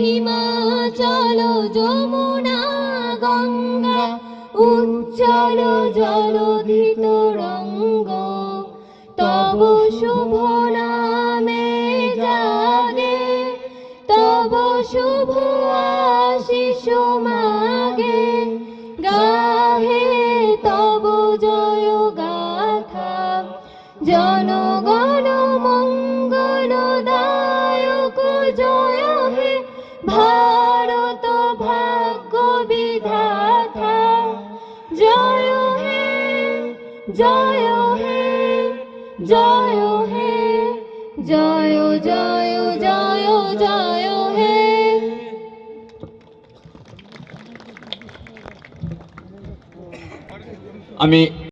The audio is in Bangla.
হিমাচল যমুনা, গঙ্গা, উজ্জ্বল জলধিত রঙ্গ তব শুভ নামে জাগে, তব শুভ আশিস মাগে। গাহে তব জয় গাথা জনগণ ভারত ভাগ্য বিধাতা। জয় হে জয় হে জয় হে, জয় জয় জয় জয় হে। আমি